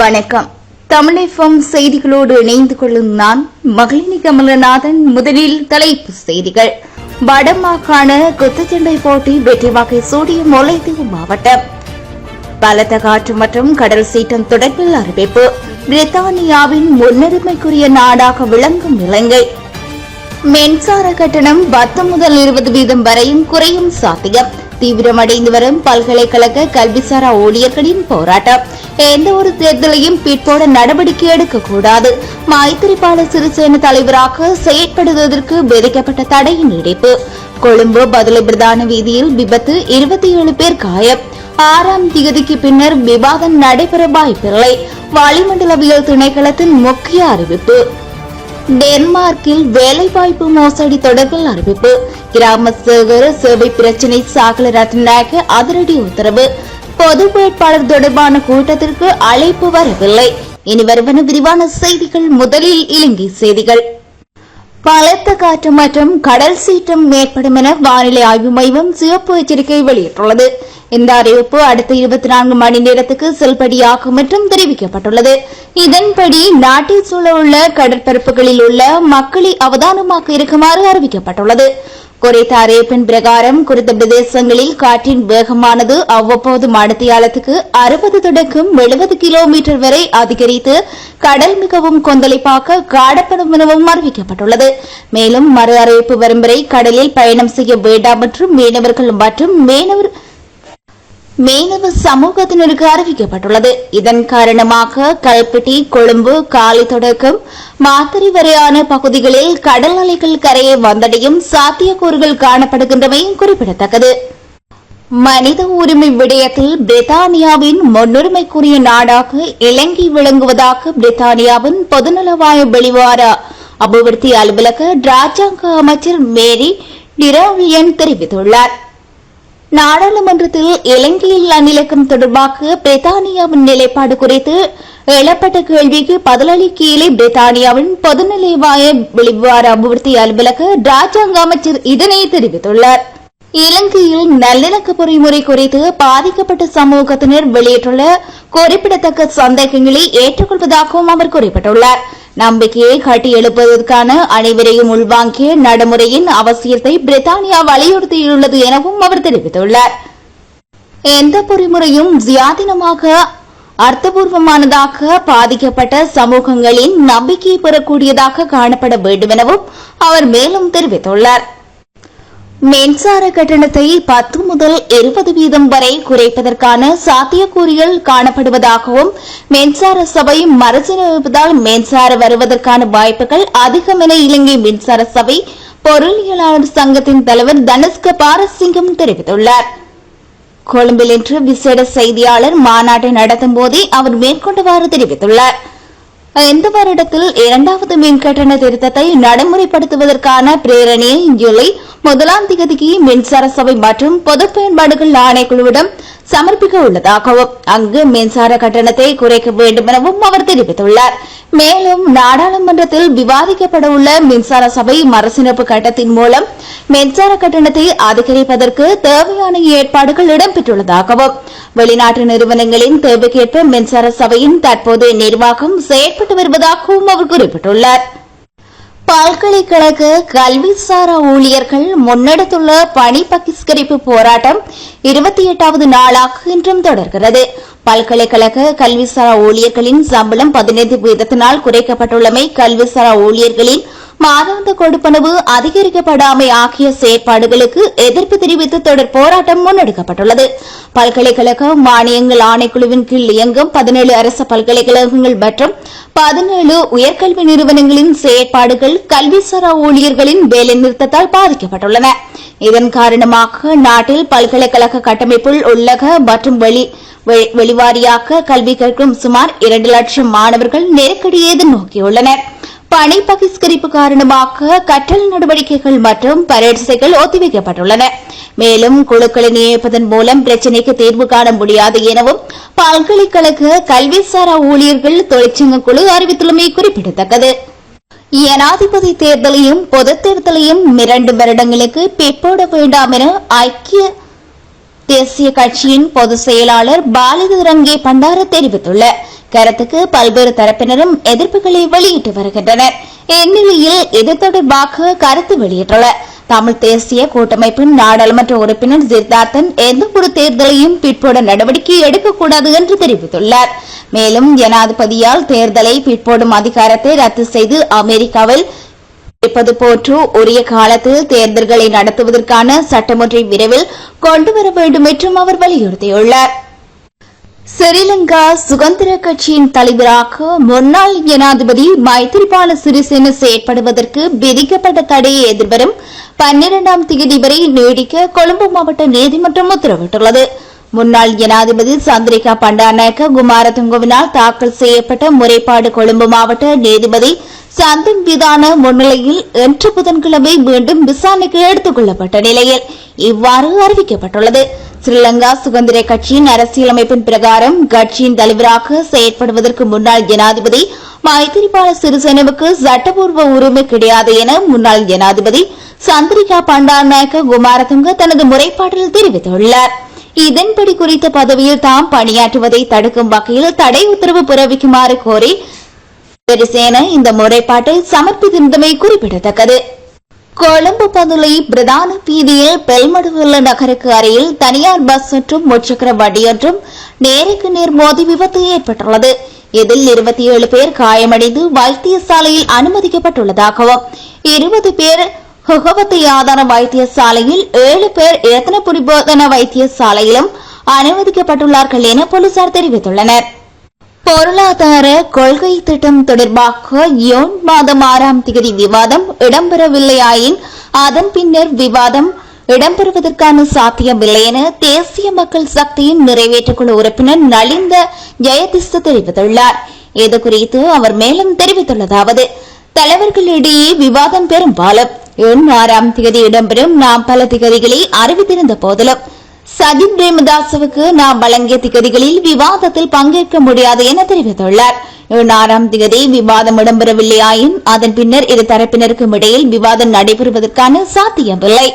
வணக்கம். தமிழகம் செய்திகளோடு இணைந்து கொள்ளும் நான் மகளினி கமலநாதன் முதலில் தலைப்பு செய்திகள். வடமாகாண குத்துச்சண்டை போட்டி வெற்றி வகை சூடிய முல்லைத்தீவு மாவட்டம். பலத்த காற்று மற்றும் கடல் சீற்றம் தொடர்பில் அறிவிப்பு. பிரித்தானியாவின் முன்னுரிமைக்குரிய நாடாக விளங்கும் இலங்கை மின்சார கட்டணம் பத்து முதல் இருபது வீதம் வரையும் குறையும் சாத்தியம். தீவிரமடைந்து வரும் பல்கலைக்கழக கல்விசாரா ஊழியர்களின் போராட்டம். எந்த ஒரு தேர்தலையும் பிற்போட நடவடிக்கை எடுக்கக்கூடாது. மைத்திரிபால சிறிசேன தலைவராக செயற்படுவதற்கு விதிக்கப்பட்ட தடை நீடிப்பு. கொழும்பு பதிலை பிரதான வீதியில் விபத்து இருபத்தி ஏழு பேர் காயம். ஆறாம் திகதிக்கு பின்னர் விவாதம் நடைபெற வாய்ப்பில்லை. வளிமண்டலவியல் திணைக்களத்தின் முக்கிய அறிவிப்பு. டென்மார்க்கில் வேலைவாய்ப்பு மோசடி தொடர்பில் அறிவிப்பு. கிராம சேகர சேவை பிரச்சினை சாகல ரத்நாயக அதிரடி உத்தரவு. பொது வேட்பாளர் தொடர்பான கூட்டத்திற்கு அழைப்பு வரவில்லை. இனி வருவன விரிவான செய்திகள் முதலில் இலங்கை செய்திகள். பலத்த காற்று மற்றும் கடல் சீற்றம் ஏற்படும் என வானிலை ஆய்வு மையம் சிவப்பு எச்சரிக்கை வெளியிட்டுள்ளது. இந்த அறிவிப்பு அடுத்த இருபத்தி நான்கு மணி நேரத்துக்கு செல்படியாகும் என்றும் தெரிவிக்கப்பட்டுள்ளது. இதன்படி நாட்டில் சூழ உள்ள கடற்பரப்புகளில் உள்ள மக்களை அவதானமாக இருக்குமாறு அறிவிக்கப்பட்டுள்ளது. குறித்த அறிவிப்பின் பிரகாரம் குறித்த பிரதேசங்களில் காற்றின் வேகமானது அவ்வப்போது மணித்தியாலத்துக்கு அறுபது தொடக்கம் எழுபது கிலோமீட்டர் வரை அதிகரித்து கடல் மிகவும் கொந்தளிப்பாக காணப்படும் எனவும் அறிவிக்கப்பட்டுள்ளது. மேலும் மறு அறிவிப்பு வரும் வரை கடலில் பயணம் செய்ய வேண்டாம் என்றும் மீனவர்கள் மற்றும் மீனவர் மீனவ சமூகத்தினருக்கு அறிவிக்கப்பட்டுள்ளது. இதன் காரணமாக கல்பட்டி கொழும்பு காலி தொடக்கம் மாத்தறை வரையான பகுதிகளில் கடல் அலைகள் கரையை வந்தடையும் சாத்தியக்கூறுகள் காணப்படுகின்றவையும் குறிப்பிடத்தக்கது. மனித உரிமை விடயத்தில் பிரித்தானியாவின் முன்னுரிமைக்குரிய நாடாக இலங்கை விளங்குவதாக பிரித்தானியாவின் பொதுநலவாய வெளிவார அபிவிருத்தி அலுவலக ராஜாங்க அமைச்சர் மேரி டிராவியன் தெரிவித்துள்ளார். நாடாளுமன்றத்தில் இலங்கையில் அந்நிலக்கம் தொடர்பாக பிரித்தானியாவின் நிலைப்பாடு குறித்து எழப்பட்ட கேள்விக்கு பதிலளிக்கையிலே பிரித்தானியாவின் பொதுநிலைவாய வெளிவார அபிவிருத்தி அலுவலக ராஜாங்க அமைச்சர் இதனை தெரிவித்துள்ளார். இலங்கையில் நல்லிணக்க பொறிமுறை குறித்து பாதிக்கப்பட்ட சமூகத்தினர் வெளியிட்டுள்ள குறிப்பிடத்தக்க சந்தேகங்களை ஏற்றுக்கொள்வதாகவும் அவர் குறிப்பிட்டுள்ளார். நம்பிக்கையை கட்டி எழுப்பதற்கான அனைவரையும் உள்வாங்கிய நடைமுறையின் அவசியத்தை பிரித்தானியா வலியுறுத்தியுள்ளது எனவும் அவர் தெரிவித்துள்ளார். எந்த பொறிமுறையும் சுயாதீனமாக அர்த்தபூர்வமானதாக பாதிக்கப்பட்ட சமூகங்களின் நம்பிக்கையை பெறக்கூடியதாக காணப்பட வேண்டும் எனவும் அவர் மேலும் தெரிவித்துள்ளார். மின்சார கட்டணத்தை பத்து முதல் இருபது வீதம் வரை குறைப்பதற்கான சாத்தியக்கூறுகள் காணப்படுவதாகவும் மின்சார சபை மறுசீரமைப்பதால் மின்சார வருவதற்கான வாய்ப்புகள் அதிகம் என இலங்கை மின்சார சபை பொருளியலாளர் சங்கத்தின் தலைவர் தனுஷ்க பாரசிங்கம் தெரிவித்துள்ளார். கொழும்பில் இன்று விசேட செய்தியாளர் மாநாட்டை நடத்தும் போதே அவர் மேற்கொண்டவாறு தெரிவித்துள்ளாா் இந்த வருடத்தில் இரண்டாவது மின் கட்டண திருத்தத்தை நடைமுறைப்படுத்துவதற்கான பிரேரணையை ஜூலை முதலாம் தேதிக்கு மின்சார சபை மற்றும் பொது பயன்பாடுகள் ஆணைக்குழுவிடம் சமர்ப்பிக்க உள்ளதாகவும் அங்கு மின்சார கட்டணத்தை குறைக்க வேண்டும் எனவும் அவர் தெரிவித்துள்ளார். மேலும் நாடாளுமன்றத்தில் விவாதிக்கப்பட உள்ள மின்சார சபை மறுசீரமைப்பு கட்டத்தின் மூலம் மின்சார கட்டணத்தை அதிகரிப்பதற்கு தேவையான ஏற்பாடுகள் இடம்பெற்றுள்ளதாகவும் வெளிநாட்டு நிறுவனங்களின் தேவைக்கேற்ப மின்சார சபையின் தற்போதைய நிர்வாகம் செயற்பட்டு வருவதாகவும் அவர் குறிப்பிட்டுள்ளார். பல்கலைக்கழக கல்விசாரா ஊழியர்கள் முன்னெடுத்துள்ள பணி பகிஷ்கரிப்பு போராட்டம் இருபத்தி எட்டாவது நாளாக இன்றும் தொடர்கிறது. பல்கலைக்கழக கல்விசாரா ஊழியர்களின் சம்பளம் பதினைந்து வீதத்தினால் குறைக்கப்பட்டுள்ளமை கல்விசாரா ஊழியர்களின் மாதாந்த கொடுப்பனவு அதிகரிக்கப்படாமை ஆகிய செயற்பாடுகளுக்கு எதிர்ப்பு தெரிவித்து தொடர் போராட்டம் முன்னெடுக்கப்பட்டுள்ளது. பல்கலைக்கழக மானியங்கள் ஆணைக்குழுவின் கீழ் இயங்கும் பதினேழு அரசு பல்கலைக்கழகங்கள் மற்றும் பதினேழு உயர்கல்வி நிறுவனங்களின் செயற்பாடுகள் கல்விசாரா ஊழியர்களின் வேலைநிறுத்தத்தால் பாதிக்கப்பட்டுள்ளன. இதன் காரணமாக நாட்டில் பல்கலைக்கழக கட்டமைப்பில் உள்ளக மற்றும் வெளி வெளிவாரியாக கல்வி கற்கும் சுமார் இரண்டு லட்சம் மாணவர்கள் நெருக்கடியை எதிர்நோக்கியுள்ளனா் பணி பகிஷ்கரிப்பு காரணமாக கற்றல் நடவடிக்கைகள் மற்றும் பரீட்சைகள் ஒத்திவைக்கப்பட்டுள்ளன. மேலும் குழுக்களை நியமிப்பதன் மூலம் பிரச்சினைக்கு தீர்வு காண முடியாது எனவும் பல்கலைக்கழக கல்விசாரா ஊழியர்கள் தொழிற்சங்க குழு அறிவித்துள்ளமை குறிப்பிடத்தக்கது. ஜனாதிபதி தேர்தலையும் பொதுத் தேர்தலையும் இரண்டு வருடங்களுக்கு பிற்போட வேண்டாம் என ஐக்கிய தேசிய கட்சியின் பொதுச் செயலாளர் பாலித ரங்கே பண்டார தெரிவித்துள்ளார். கருத்துக்கு பல்வேறு தரப்பினரும் எதிர்ப்புகளை வெளியிட்டு வருகின்றனர். இந்நிலையில் இது தொடர்பாக கருத்து வெளியிட்டுள்ளார் தமிழ் தேசிய கூட்டமைப்பின் நாடாளுமன்ற உறுப்பினர் சித்தார்த்தன் எந்த ஒரு தேர்தலையும் பிற்போட நடவடிக்கை எடுக்கக்கூடாது என்று தெரிவித்துள்ளார். மேலும் ஜனாதிபதியால் தேர்தலை பிற்போடும் அதிகாரத்தை ரத்து செய்து அமெரிக்காவில் இருப்பது போன்று உரிய காலத்தில் தேர்தல்களை நடத்துவதற்கான சட்டமொன்றை விரைவில் கொண்டுவர வேண்டும் என்றும் அவர் வலியுறுத்தியுள்ளார். ஸ்ரீலங்கா சுதந்திர கட்சியின் தலைவராக முன்னாள் ஜனாதிபதி மைத்திரிபால சிறிசேன செயற்படுவதற்கு விதிக்கப்பட்ட தடையை எதிர்வரும் பன்னிரண்டாம் தேதி வரை நீடிக்க கொழும்பு மாவட்ட நீதிமன்றம் உத்தரவிட்டுள்ளது. முன்னாள் ஜனாதிபதி சந்திரிகா பண்டாநாயக்க குமாரதுங்கவினால் தாக்கல் செய்யப்பட்ட முறைப்பாடு கொழும்பு மாவட்ட நீதிபதி சந்தன் விதான முன்னிலையில் இன்று புதன்கிழமை மீண்டும் விசாரணைக்கு எடுத்துக் கொள்ளப்பட்ட நிலையில் இவ்வாறு அறிவிக்கப்பட்டுள்ளது. ஸ்ரீலங்கா சுதந்திர கட்சியின் அரசியலமைப்பின் பிரகாரம் கட்சியின் தலைவராக செயற்படுவதற்கு முன்னாள் ஜனாதிபதி மைத்திரிபால சிறிசேனவுக்கு சட்டப்பூர்வ உரிமை கிடையாது என முன்னாள் ஜனாதிபதி சந்திரிகா பண்டாநாயக்க குமாரதுங்க தனது முறைப்பாட்டில் தெரிவித்துள்ளார். இதன்படி குறித்த பதவியில் தாம் பணியாற்றுவதை தடுக்கும் வகையில் தடை உத்தரவு பிறப்பிக்குமாறு கோரி சிறிசேன இந்த முறைப்பாட்டை சமர்ப்பித்திருந்தமை குறிப்பிடத்தக்கது. கொழும்பு பதுளை பிரதான வீதியில் பெல்மடுவுள்ள நகருக்கு அருகில் தனியார் பஸ் மற்றும் முச்சக்கர வண்டியொன்றும் நேருக்கு நேர் மோதி விபத்து ஏற்பட்டுள்ளது. இதில் இருபத்தி ஏழு பேர் காயமடைந்து வைத்தியசாலையில் அனுமதிக்கப்பட்டுள்ளதாகவும் இருபது பேர் ஹுகவத்தி ஆதார வைத்தியசாலையில் ஏழு பேர் எத்தனபுரி போதன வைத்தியசாலையிலும் அனுமதிக்கப்பட்டுள்ளார்கள் என போலீசார் தெரிவித்துள்ளனர். பொருளாதார கொள்கை திட்டம் தொடர்பாக யோன் மாதம் ஆறாம் தேதி விவாதம் இடம்பெறவில்லையாயின் அதன் பின்னர் விவாதம் இடம்பெறுவதற்கான சாத்தியமில்லை என தேசிய மக்கள் சக்தியின் நிறைவேற்றுக்குழு உறுப்பினர் நலிந்த ஜெயதிஸ்த தெரிவித்துள்ளார். இது குறித்து அவர் மேலும் தெரிவித்துள்ளதாவது தலைவர்களிடையே விவாதம் பெரும்பாலும் யோன் ஆறாம் தேதி இடம்பெறும் நாம் பல திகதிகளை அறிவித்திருந்த போதிலும் சஜித் பிரேமதாசவுக்கு நாம் வழங்கிய திகதிகளில் விவாதத்தில் பங்கேற்க முடியாது என தெரிவித்துள்ளார். ஆறாம் திகதி விவாதம் இடம்பெறவில்லையாயின் அதன் பின்னர் இரு தரப்பினருக்கும் இடையில் விவாதம் நடைபெறுவதற்கான சாத்தியமில்லை.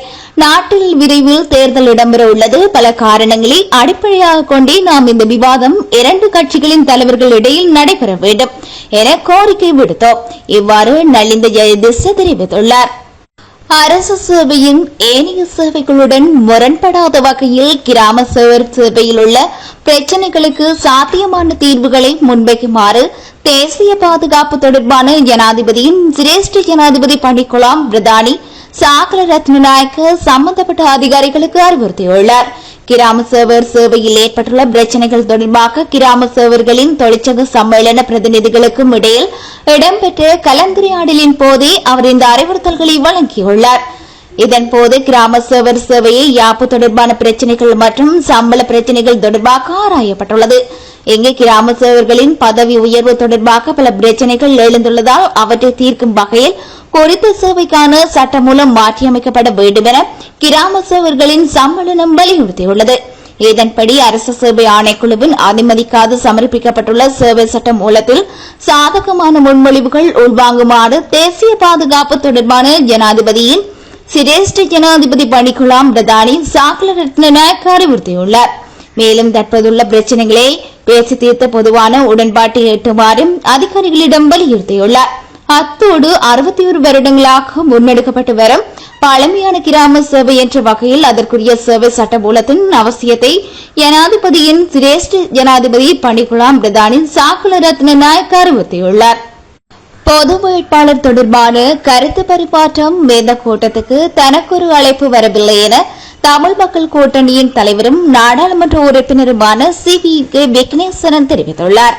நாட்டில் விரைவில் தேர்தல் இடம்பெற உள்ளது பல காரணங்களை அடிப்படையாக கொண்டே நாம் இந்த விவாதம் இரண்டு கட்சிகளின் தலைவர்கள் இடையில் நடைபெற வேண்டும் என கோரிக்கை விடுத்தோம். இவ்வாறு நலிந்த ஜெயதிஷ தெரிவித்துள்ளார். அரசு சேவையும் ஏனைய சேவைகளுடன் முரண்படாத வகையில் கிராம சேவர் சேவையில் உள்ள பிரச்சினைகளுக்கு சாத்தியமான தீர்வுகளை முன்வைக்குமாறு தேசிய பாதுகாப்பு தொடர்பான ஜனாதிபதியின் சிரேஷ்ட ஜனாதிபதி பணிக்குலாம் பிரதானி சாகல ரத்னநாயக்க சம்பந்தப்பட்ட அதிகாரிகளுக்கு அறிவுறுத்தியுள்ளார். கிராம சேவர் சேவையில் ஏற்பட்டுள்ள பிரச்சினைகள் தொடர்பாக கிராம சேவர்களின் தொழிற்சங்க சம்மேளன பிரதிநிதிகளுக்கும் இடையில் இடம்பெற்ற கலந்துரையாடலின் போதே அவர் இந்த அறிவுறுத்தல்களை வழங்கியுள்ளார். இதன்போது கிராம சேவர் சேவையை யாப்பு தொடர்பான பிரச்சினைகள் மற்றும் சம்பள பிரச்சினைகள் தொடர்பாக ஆராயப்பட்டுள்ளது. இங்கு கிராம சேவர்களின் பதவி உயர்வு தொடர்பாக பல பிரச்சினைகள் எழுந்துள்ளதால் அவற்றை தீர்க்கும் வகையில் குறித்த சேவைக்கான சட்டம் மூலம் மாற்றியமைக்கப்பட வேண்டும் என கிராம சேவர்களின் சம்மேளனம் வலியுறுத்தியுள்ளது. இதன்படி அரசு சேவை ஆணைக்குழுவின் அனுமதிக்காது சமர்ப்பிக்கப்பட்டுள்ள சேவை சட்ட மூலத்தில் சாதகமான முன்மொழிவுகள் உள்வாங்குமாறு தேசிய பாதுகாப்பு தொடர்பான ஜனாதிபதியின் சிரேஷ்ட ஜனாதிபதி பணிக்குழாம் பிரதானி சாக்கல ரத்னநாயக் அறிவுறுத்தியுள்ளார். மேலும் தற்போதுள்ள பிரச்சினைகளை பேசி தீர்த்த பொதுவான உடன்பாட்டை எட்டுமாறும் அதிகாரிகளிடம் வலியுறுத்தியுள்ளாா் அத்தோடு அறுபத்தி ஒரு வருடங்களாக முன்னெடுக்கப்பட்டு வரும் பழமையான கிராம சேவை என்ற வகையில் அதற்குரிய சேவை சட்டமூலத்தின் அவசியத்தை ஜனாதிபதியின் சிரேஷ்ட ஜனாதிபதி பணிகுலாம் பிரதானின் சாக்குல ரத்ன நாயக் அறிவுறுத்தியுள்ளார். பொது வேட்பாளர் தொடர்பான கருத்து பரிமாற்றம் வேந்த கூட்டத்துக்கு தனக்கொரு அழைப்பு வரவில்லை என தமிழ் மக்கள் கூட்டணியின் தலைவரும் நாடாளுமன்ற உறுப்பினருமான சி வி கே விக்னேஸ்வரன் தெரிவித்துள்ளார்.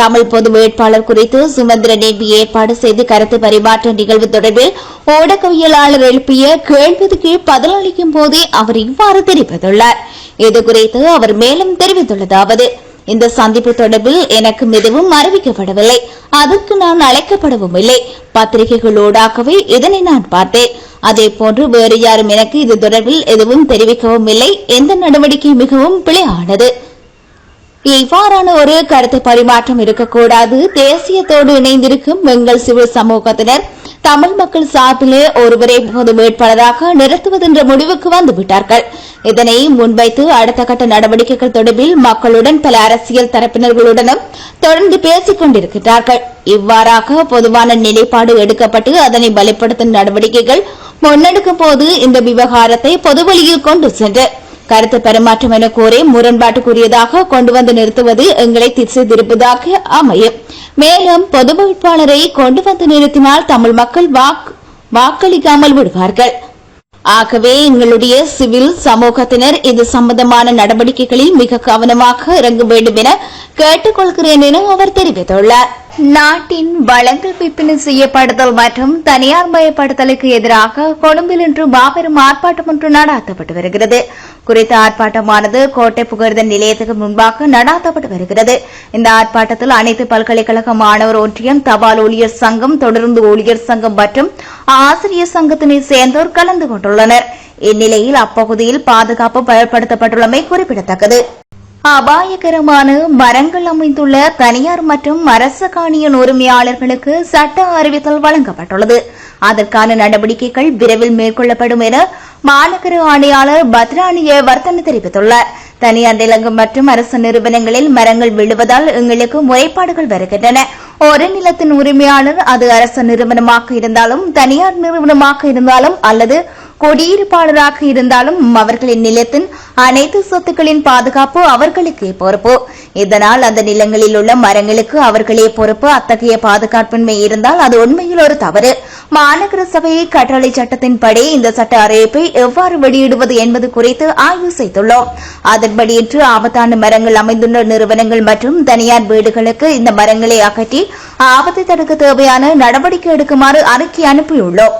தமிழ் பொது வேட்பாளர் குறித்து சுமந்திர நேபி ஏற்பாடு செய்து கருத்து பரிமாற்ற நிகழ்வு தொடர்பில் ஊடகவியலாளர் எழுப்பிய கேள்விக்கு பதிலளிக்கும் போதே அவர் இவ்வாறு தெரிவித்துள்ளார். இதுகுறித்து அவர் மேலும் தெரிவித்துள்ளதாவது இந்த சந்திப்பு தொடர்பில் எனக்கு எதுவும் அறிவிக்கப்படவில்லை. அதற்கு நான் அழைக்கப்படவும் இல்லை. பத்திரிகைகளோடாகவே இதனை நான் பார்த்தேன். அதே போன்று வேறு யாரும் எனக்கு இது தொடர்பில் எதுவும் தெரிவிக்கவும் இல்லை. எந்த நடவடிக்கை மிகவும் பிழையானது. இவ்வாறான ஒரு கருத்து பரிமாற்றம் இருக்கக்கூடாது. தேசியத்தோடு இணைந்திருக்கும் எங்கள் சிவில் சமூகத்தினர் தமிழ் மக்கள் சார்பிலே ஒருவரை பொது வேட்பாளராக நிறுத்துவதென்ற முடிவுக்கு வந்துவிட்டார்கள் இதனை முன்வைத்து அடுத்த கட்ட நடவடிக்கைகள் தொடர்பில் மக்களுடன் பல அரசியல் தரப்பினர்களுடனும் தொடர்ந்து பேசிக் கொண்டிருக்கிறார்கள். இவ்வாறாக பொதுவான நிலைப்பாடு எடுக்கப்பட்டு அதனை பலப்படுத்தும் நடவடிக்கைகள் முன்னெடுக்கும் போது இந்த விவகாரத்தை பொதுவெளியில் கொண்டு சென்று கருத்து பரிமாற்றம் என கோரி முரண்பாட்டுக்குரியதாக கொண்டு வந்து நிறுத்துவது எங்களை திசை திருப்பதாக அமையும். மேலும் பொது வேட்பாளரை கொண்டு வந்து நிறுத்தினால் தமிழ் மக்கள் வாக்களிக்காமல் விடுவார்கள். ஆகவே எங்களுடைய சிவில் சமூகத்தினர் இது சம்பந்தமான நடவடிக்கைகளில் மிக கவனமாக இறங்க வேண்டும் என கேட்டுக்கொள்கிறேன் என அவர் தெரிவித்துள்ளார். நாட்டின் வளங்கள் விற்பனை செய்யப்படுதல் மற்றும் தனியார் மயப்படுத்தலுக்கு எதிராக கொழும்பில் இன்று மாபெரும் ஆர்ப்பாட்டம் ஒன்று நடாத்தப்பட்டு வருகிறது. குறித்த ஆர்ப்பாட்டமானது கோட்டை புகழ்தல் நிலையத்துக்கு முன்பாக நடாத்தப்பட்டு வருகிறது. இந்த ஆர்ப்பாட்டத்தில் அனைத்து பல்கலைக்கழக மாணவர் ஒன்றியம் தபால் ஊழியர் சங்கம் தொடர்ந்து ஊழியர் சங்கம் மற்றும் ஆசிரியர் சங்கத்தினை சேர்ந்தோர் கலந்து கொண்டுள்ளனர். இந்நிலையில் அப்பகுதியில் பாதுகாப்பு பலப்படுத்தப்பட்டுள்ளமை குறிப்பிடத்தக்கது. அபாயகரமான மரங்கள் அமைந்துள்ள தனியார் மற்றும் அரச காணியின் உரிமையாளர்களுக்கு சட்ட அறிவித்தல் வழங்கப்பட்டுள்ளது. அதற்கான நடவடிக்கைகள் விரைவில் மேற்கொள்ளப்படும் என மாநகர ஆணையாளர் பத்ராணிய வர்த்தனை தெரிவித்துள்ளார். தனியார் நிலங்கள் மற்றும் அரசு நிறுவனங்களில் மரங்கள் விழுவதால் எங்களுக்கு முறைப்பாடுகள் வருகின்றன. ஒரு நிலத்தின் உரிமையாளர் அது அரசு நிறுவனமாக இருந்தாலும் தனியார் நிறுவனமாக இருந்தாலும் அல்லது குடியிருப்பாளராக இருந்தாலும் அவர்களின் நிலத்தின் அனைத்து சொத்துக்களின் பாதுகாப்பு அவர்களுக்கே பொறுப்பு. இதனால் அந்த நிலங்களில் உள்ள மரங்களுக்கு அவர்களே பொறுப்பு. அத்தகைய பாதுகாப்பின்மை இருந்தால் அது உண்மையில் ஒரு தவறு. மாநகர சபையை கட்டளை சட்டத்தின்படி இந்த சட்ட அறிவிப்பை எவ்வாறு வெளியிடுவது என்பது குறித்து ஆய்வு செய்துள்ளோம். அதன்படி இன்று ஆபத்தான மரங்கள் அமைந்துள்ள நிறுவனங்கள் மற்றும் தனியார் வீடுகளுக்கு இந்த மரங்களை அகற்றி ஆபத்தை தடுக்க தேவையான நடவடிக்கை எடுக்குமாறு அறிக்கை அனுப்பியுள்ளோம்.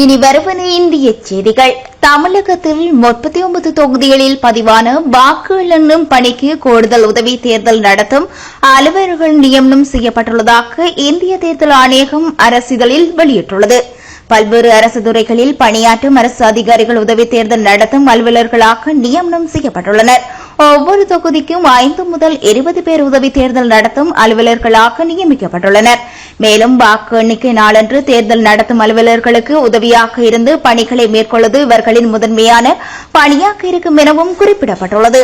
இனி வருவன இந்திய செய்திகள். தமிழகத்தில் முப்பத்தி ஒன்பது தொகுதிகளில் பதிவான வாக்கு எண்ணும் பணிக்கு கூடுதல் உதவி தேர்தல் நடத்தும் அலுவலர்கள் நியமனம் செய்யப்பட்டுள்ளதாக இந்திய தேர்தல் ஆணையகம் அரசிதழில் வெளியிட்டுள்ளது. பல்வேறு அரசு துறைகளில் பணியாற்றும் அரசு அதிகாரிகள் உதவி தேர்தல் நடத்தும் அலுவலர்களாக நியமனம் செய்யப்பட்டுள்ளனர். ஒவ்வொரு தொகுதிக்கும் ஐந்து முதல் இருபது பேர் உதவி தேர்தல் நடத்தும் அலுவலர்களாக நியமிக்கப்பட்டுள்ளனர். மேலும் வாக்கு எண்ணிக்கை நாளன்று தேர்தல் நடத்தும் அலுவலர்களுக்கு உதவியாக இருந்து பணிகளை மேற்கொள்வது இவர்களின் முதன்மையான பணியாக இருக்கும் எனவும் குறிப்பிடப்பட்டுள்ளது.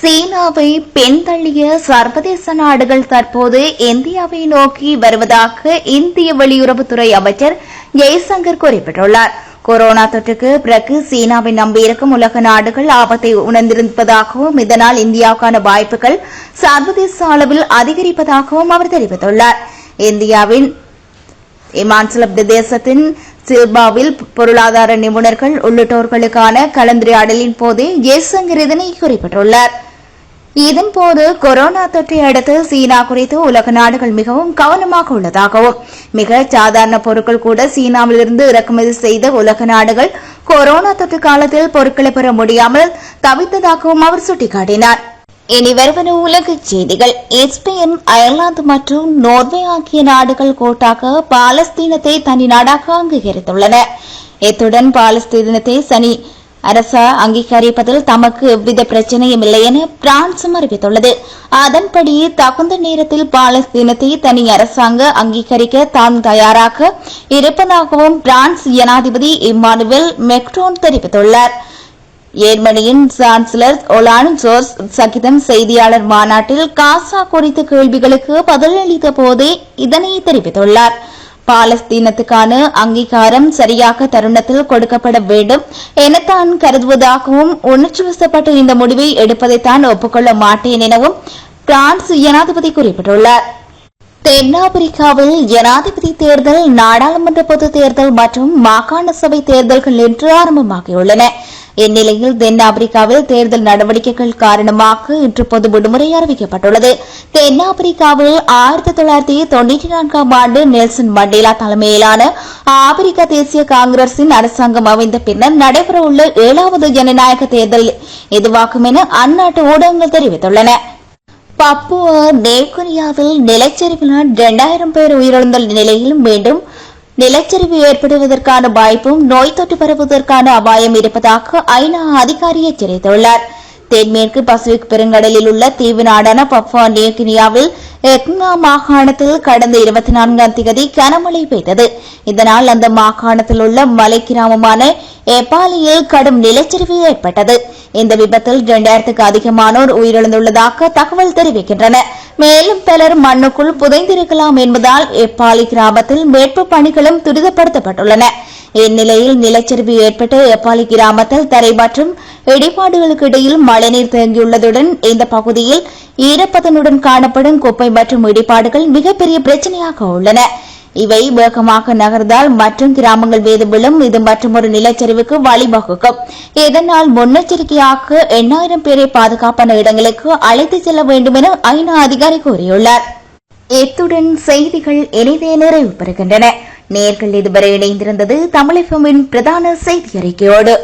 சீனாவை பின்தள்ளிய சர்வதேச நாடுகள் தற்போது இந்தியாவை நோக்கி வருவதாக இந்திய வெளியுறவுத்துறை அமைச்சர் ஜெய்சங்கர் குறிப்பிட்டுள்ளார். கொரோனா தொற்றுக்கு பிறகு சீனாவை நம்பியிருக்கும் உலக நாடுகள் ஆபத்தை உணர்ந்திருப்பதாகவும் இதனால் இந்தியாவுக்கான வாய்ப்புகள் சர்வதேச அளவில் அதிகரிப்பதாகவும் அவர் தெரிவித்துள்ளார். இந்தியாவின் இமாச்சல பிரதேசத்தின் சில்பாவில் பொருளாதார நிபுணர்கள் உள்ளிட்டோர்களுக்கான கலந்துரையாடலின் போது ஜெய்சங்கர் இதனை குறிப்பிட்டுள்ளார். இதன்போது கொரோனா தொற்றை அடுத்து சீனா குறித்து உலக நாடுகள் மிகவும் கவனமாக உள்ளதாகவும் மிக சாதாரண பொருட்கள் கூட சீனாவிலிருந்து இறக்குமதி செய்த உலக நாடுகள் கொரோனா தொற்று காலத்தில் பொருட்களை பெற முடியாமல் தவித்ததாகவும் அவர் சுட்டிக்காட்டினார். இனி வருவன உலகச் செய்திகள். ஸ்பெயின் அயர்லாந்து மற்றும் நோர்வே ஆகிய நாடுகள் கூட்டாக பாலஸ்தீனத்தை தனி நாடாக அங்கீகரித்துள்ளன. இத்துடன் பாலஸ்தீனத்தை சனி அரச அங்கீகரிப்பதில் தமக்கு எவ்வித பிரச்சனையும் இல்லை என பிரான்சும் அறிவித்துள்ளது. அதன்படி தகுந்த நேரத்தில் பாலஸ்தீனத்தை தனி அரசாங்க அங்கீகரிக்க தாம் தயாராக இருப்பதாகவும் பிரான்ஸ் ஜனாதிபதி இம்மானுவேல் மெக்ரோன் தெரிவித்துள்ளார். ஜெர்மனியின் சான்சலர் ஒலான் ஜோர்ஸ் சகிதம் செய்தியாளர் மாநாட்டில் காசா குறித்த கேள்விகளுக்கு பதிலளித்த போதே இதனை தெரிவித்துள்ளார். பாலஸ்தீனத்துக்கான அங்கீகாரம் சரியாக தருணத்தில் கொடுக்கப்பட வேண்டும் என தான் கருதுவதாகவும் உணர்ச்சிவசப்பட்டு இந்த முடிவை எடுப்பதைத்தான் ஒப்புக்கொள்ள மாட்டேன் எனவும் பிரான்ஸ் ஜனாதிபதி குறிப்பிட்டுள்ளார். தென்னாப்பிரிக்காவில் ஜனாதிபதி தேர்தல் நாடாளுமன்ற பொதுத் தேர்தல் மற்றும் மாகாண சபை தேர்தல்கள் இன்று ஆரம்பமாகியுள்ளன. இந்நிலையில் தென்னாப்பிரிக்காவில் தேர்தல் நடவடிக்கைகள் காரணமாக இன்று பொது விடுமுறை அறிவிக்கப்பட்டுள்ளது. தென்னாப்பிரிக்காவில் ஆயிரத்தி தொள்ளாயிரத்தி தொன்னூற்றி நான்காம் ஆண்டு நெல்சன் மண்டேலா தலைமையிலான ஆப்பிரிக்க தேசிய காங்கிரசின் அரசாங்கம் அமைந்த பின்னர் நடைபெறவுள்ள ஏழாவது ஜனநாயக தேர்தல் இதுவாகும் என அந்நாட்டு ஊடகங்கள் தெரிவித்துள்ளன. பப்புவ நேகுனியாவில் நிலச்சரிவினால் இரண்டாயிரம் பேர் உயிரிழந்த நிலையில் மீண்டும் நிலச்சரிவு ஏற்படுவதற்கான வாய்ப்பும் நோய் தொற்று பரவுவதற்கான அபாயம் இருப்பதாக ஐநா அதிகாரி எச்சரித்துள்ளார் தென்மேற்கு பசிபிக் பெருங்கடலில் உள்ள தீவு நாடான பப்வா நியூகினியாவில் எக்னா மாகாணத்தில் கடந்த இருபத்தி நான்காம் தேதி கனமழை பெய்தது. இதனால் அந்த மாகாணத்தில் உள்ள மலை கிராமமான எப்பாலியில் கடும் நிலச்சரிவு ஏற்பட்டது. இந்த விபத்தில் இரண்டாயிரத்துக்கு அதிகமானோர் உயிரிழந்துள்ளதாக தகவல் தெரிவிக்கின்றன. மேலும் பலர் மண்ணுக்குள் புதைந்திருக்கலாம் என்பதால் எப்பாலி கிராமத்தில் மீட்பு பணிகளும் துரிதப்படுத்தப்பட்டுள்ளன. இந்நிலையில் நிலச்சரிவு ஏற்பட்டு எப்பாலி கிராமத்தில் தரை மற்றும் இடிபாடுகளுக்கு இடையில் மழைநீர் தேங்கியுள்ளதுடன் இந்த பகுதியில் ஈரப்பதனுடன் காணப்படும் குப்பை மற்றும் இடிபாடுகள் மிகப்பெரிய பிரச்சனையாக உள்ளன. இவை வேகமாக நகர்ந்தால் மற்றும் கிராமங்கள் மீது விழும் இது மற்றொரு நிலச்சரிவுக்கு வழிவகுக்கும். இதனால் முன்னெச்சரிக்கையாக எண்ணாயிரம் பேரை பாதுகாப்பான இடங்களுக்கு அழைத்து செல்ல வேண்டும் என ஐநா அதிகாரி கூறியுள்ளார். இத்துடன் செய்திகள் இணைதே நிறைவு பெறுகின்றன. நேர்கள் இதுவரை இணைந்திருந்தது தமிழகமின் பிரதான செய்தி அறிக்கையோடு